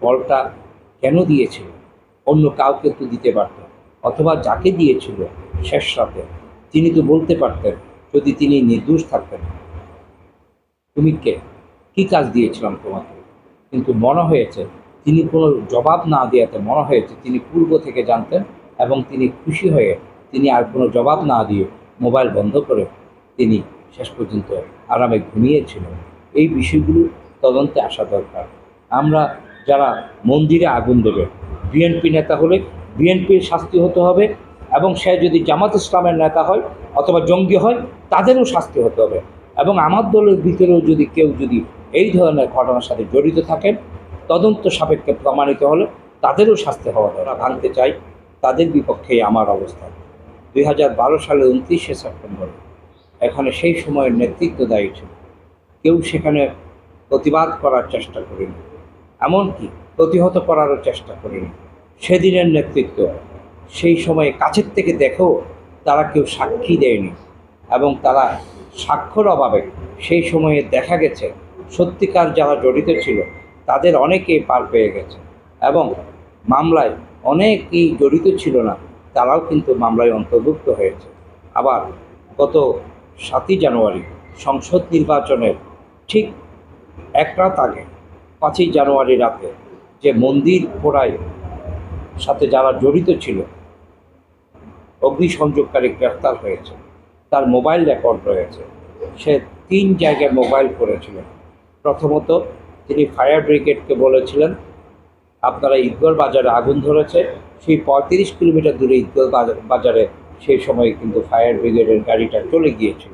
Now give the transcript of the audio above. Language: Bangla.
কলটা কেন দিয়েছিল? অন্য কাউকে তো দিতে পারত। অথবা যাকে দিয়েছিল শেষ রাতে, তিনি তো বলতে পারতেন, যদি তিনি নির্দোষ থাকতেন। তুমি কে? কী কাজ দিয়েছিলাম তোমাকে? কিন্তু মনে হয়েছে, তিনি কোনো জবাব না দেওয়াতে মনে হয়েছে, তিনি পূর্ব থেকে জানতেন এবং তিনি খুশি হয়ে তিনি আর কোনো জবাব না দিয়ে মোবাইল বন্ধ করে তিনি শেষ পর্যন্ত আরামে ঘুমিয়েছিলেন। এই বিষয়গুলো তদন্তে আসা দরকার। আমরা যারা মন্দিরে আগুন দেবে। বিএনপি নেতা হলে বিএনপির শাস্তি হতে হবে এবং সে যদি জামাত ইসলামের নেতা হয় অথবা জঙ্গি হয়, তাদেরও শাস্তি হতে হবে। এবং আমার দলের ভিতরেও যদি কেউ যদি এই ধরনের ঘটনার সাথে জড়িত থাকেন, তদন্ত সাপেক্ষে প্রমাণিত হলে তাদেরও শাস্তি হওয়া দরকার। ভাঙতে চাই, তাদের বিপক্ষে আমার অবস্থান। দুই হাজার বারো সালে উনত্রিশে সেপ্টেম্বর, এখানে সেই সময়ের নেতৃত্ব দায়ী ছিল। কেউ সেখানে প্রতিবাদ করার চেষ্টা করেনি। এমনকি প্রতিহত করারও চেষ্টা করেনি। সেদিনের নেতৃত্ব, সেই সময়ে কাছের থেকে দেখেও তারা কেউ সাক্ষী দেয়নি এবং তারা সাক্ষর অভাবে সেই সময়ে দেখা গেছে, সত্যিকার যারা জড়িত ছিল, তাদের অনেকেই পার পেয়ে গেছে এবং মামলায় অনেকেই জড়িত ছিল না, তারাও কিন্তু মামলায় অন্তর্ভুক্ত হয়েছে। আবার গত সাতই জানুয়ারি সংসদ নির্বাচনের ঠিক এক রাত আগে পাঁচই জানুয়ারি রাতে যে মন্দির পোড়ায় সাথে যারা জড়িত ছিল, অগ্নিসংযোগকারী গ্রেফতার হয়েছে, তার মোবাইল রেকর্ড রয়েছে। সে তিন জায়গায় মোবাইল করেছিলেন। প্রথমত তিনি ফায়ার ব্রিগেডকে বলেছিলেন, আপনারা ঈদগড় বাজারে আগুন ধরেছে। সেই পঁয়ত্রিশ কিলোমিটার দূরে ঈদগড় বাজার- বাজারে সেই সময় কিন্তু ফায়ার ব্রিগেডের গাড়িটা চলে গিয়েছিল।